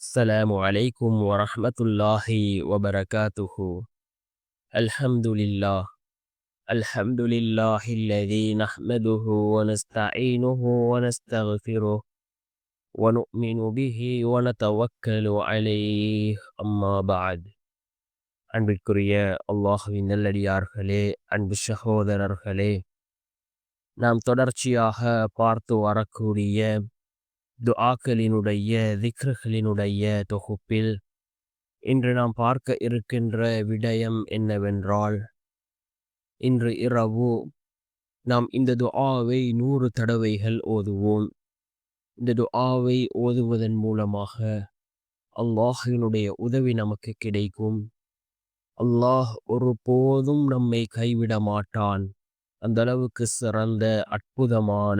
السلام عليكم ورحمة الله وبركاته الحمد لله الحمد لله الذي نحمده ونستعينه ونستغفره ونؤمن به ونتوكل عليه أما بعد அன்பிற்குரிய அல்லாஹுவின் நல்லடியார்களே அன்பு சகோதரர்களே நாம் தொடர்ச்சியாக பார்த்து வரக்கூடிய துஆக்களினுடைய திக்ருகளினுடைய தொகுப்பில் இன்று நாம் பார்க்க இருக்கின்ற விடயம் என்னவென்றால் இன்று இரவு நாம் இந்த துஆவை நூறு தடவைகள் ஓதுவோம். இந்த துஆவை ஓதுவதன் மூலமாக அல்லாஹினுடைய உதவி நமக்கு கிடைக்கும். அல்லாஹ் ஒருபோதும் நம்மை கைவிட மாட்டான் அந்த அளவுக்கு சிறந்த அற்புதமான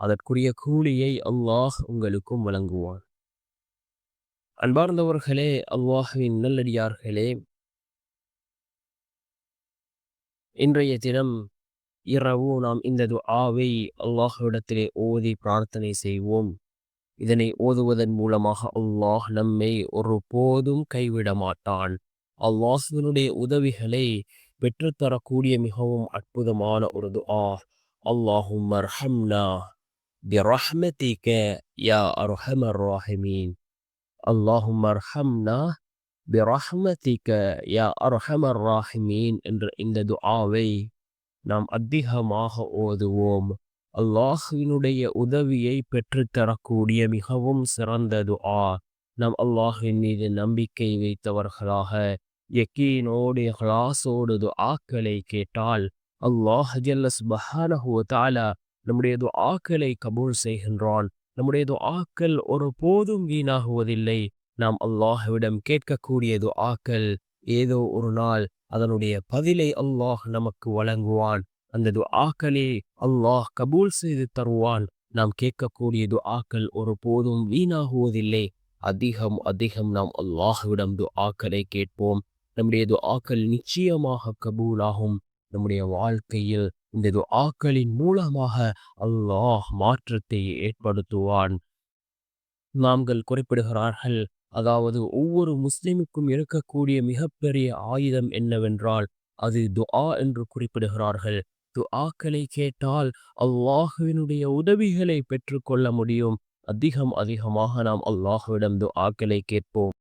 அதற்குரிய கூலியை அல்லாஹ் உங்களுக்கும் வழங்குவான். அன்பார்ந்தவர்களே அல்லாஹுவின் நல்லடியார்களே இன்றைய தினம் இரவு நாம் இந்த துஆவை அல்லாஹுவிடத்திலே ஓதி பிரார்த்தனை செய்வோம். இதனை ஓதுவதன் மூலமாக அல்லாஹ் நம்மை ஒரு போதும் கைவிட மாட்டான். அல்லாஹுவினுடைய உதவிகளை பெற்றுத்தரக்கூடிய மிகவும் அற்புதமான ஒரு துஆ. அல்லாஹும் மர்ஹம்னா برحمتك يا أرحم الراحمين اللهم ارحمنا برحمتك يا أرحم الراحمين என்ற இந்த துஆவை நாம் அதிகமாக ஓதுவோம் அல்லாஹுவினுடைய உதவியை பெற்றுத்தரக்கூடிய மிகவும் சிறந்த துஆ நாம் அல்லாஹின் மீது நம்பிக்கை வைத்தவர்களாக யக்கீனோடு ஹலாசோடு துஆக்களை கேட்டால் அல்லாஹ் ஜல்லஸ் பஹானஹு தாலா நம்முடைய துஆக்களை கபூல் செய்கின்றான். நம்முடைய துஆக்கள் ஒரு போதும் வீணாகுவதில்லை. நாம் அல்லாஹ்விடம் கேட்கக்கூடிய துஆக்கள் ஏதோ ஒரு நாள் அதனுடைய பதிலை அல்லாஹ் நமக்கு வழங்குவான். அந்த துஆக்களே அல்லாஹ் கபூல் செய்து தருவான். நாம் கேட்கக்கூடிய துஆக்கள் ஒரு போதும் வீணாகுவதில்லை. அதிகம் அதிகம் நாம் அல்லாஹ்விடம் துஆக்களை கேட்போம். நம்முடைய துஆக்கள் நிச்சயமாக கபூலாகும். நம்முடைய வாழ்க்கையில் இந்த துஆக்களின் மூலமாக அல்லாஹ் மாற்றத்தை ஏற்படுத்துவான். நாங்கள் குறிப்பிடுகிறார்கள் அதாவது ஒவ்வொரு முஸ்லிமுக்கும் இருக்கக்கூடிய மிகப்பெரிய ஆயுதம் என்னவென்றால் அது துஆ என்று குறிப்பிடுகிறார்கள். துஆக்களை கேட்டால் அல்லாஹுவினுடைய உதவிகளை பெற்றுக்கொள்ள முடியும். அதிகம் அதிகமாக நாம் அல்லாஹுவிடம் துஆக்களை கேட்போம்.